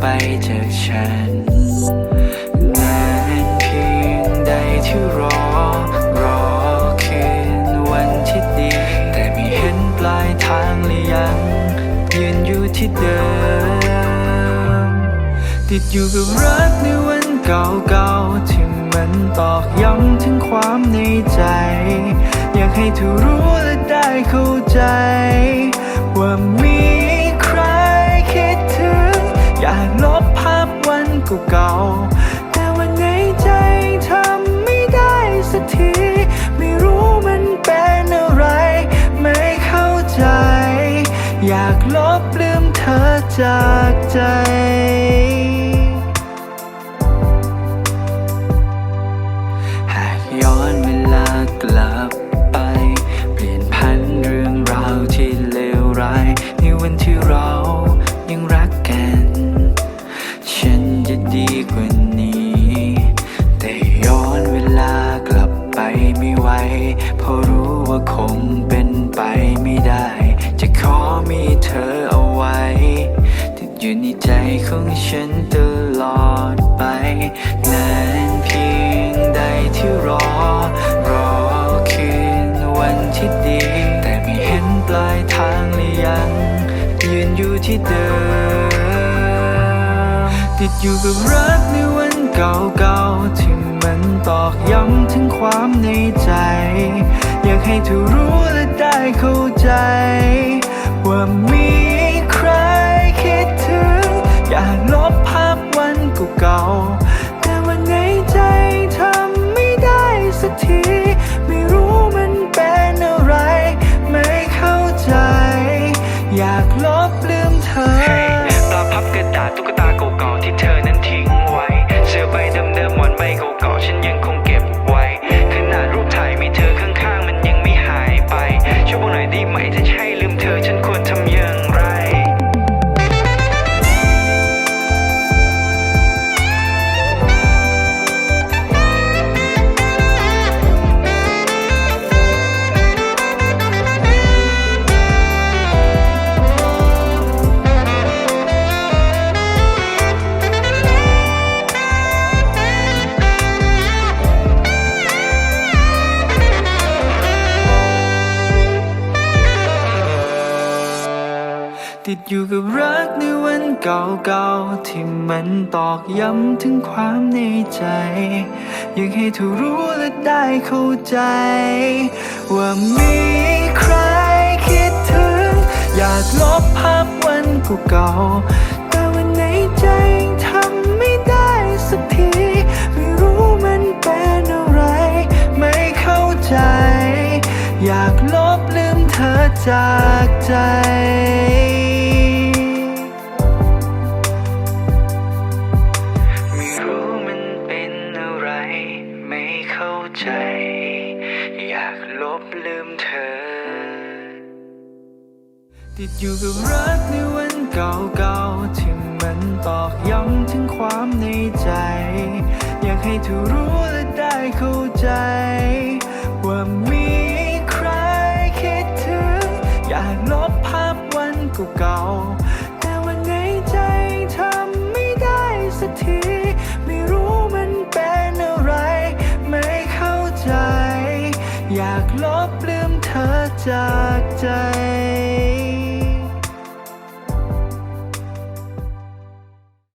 ไปจากฉันนานเพียงใดที่รอ รอคืนวันที่ดี แต่ไม่เห็นปลายทางเลยยัง ยืนอยู่ที่เดิม ติดอยู่กับรักในวันเก่าๆที่มันตอกย้ำถึงความในใจ อยากให้เธอรู้และได้เข้าใจว่า วันเก่าๆแต่วันในใจทำไม่ได้สักที ไม่รู้มันเป็นอะไร ไม่เข้าใจ อยากลบลืมเธอจากใจ อยู่ในใจของฉันตลอดไป นานเพียงใดที่รอ รอคืนวันที่ดี แต่ไม่เห็นปลายทางเลยยัง ยืนอยู่ที่เดิม ติดอยู่กับรักในวันเก่าๆที่มันตอกย้ำถึงความในใจ อยากให้เธอรู้และได้เข้าใจ ว่ามี เก่า แต่วันในใจทำไม่ได้สักที ไม่รู้มันเป็นอะไร ไม่เข้าใจ อยากลบลืมเธอปลาพับกระดาษตุ๊กตาเก่าๆที่เธอ ติดอยู่กับรักในวันเก่าๆ ที่มันตอกย้ำถึงความในใจ อยากให้เธอรู้และได้เข้าใจ ว่ามีใครคิดถึง อยากลบภาพวันเก่าๆแต่วันในใจ อยากลบลืมเธอจากใจ ไม่รู้มันเป็นอะไร ไม่เข้าใจ อยากลบลืมเธอ ติดอยู่กับรักในวันเก่าๆที่มันตอกย้ำถึงความในใจ อยากให้เธอรู้และได้เข้าใจ ว่ามี อากลบภาพวันเก่าๆแต่วันในใจทำไม่ได้สักที ไม่รู้มันเป็นอะไร ไม่เข้าใจ อยากลบลืมเธอจากใจ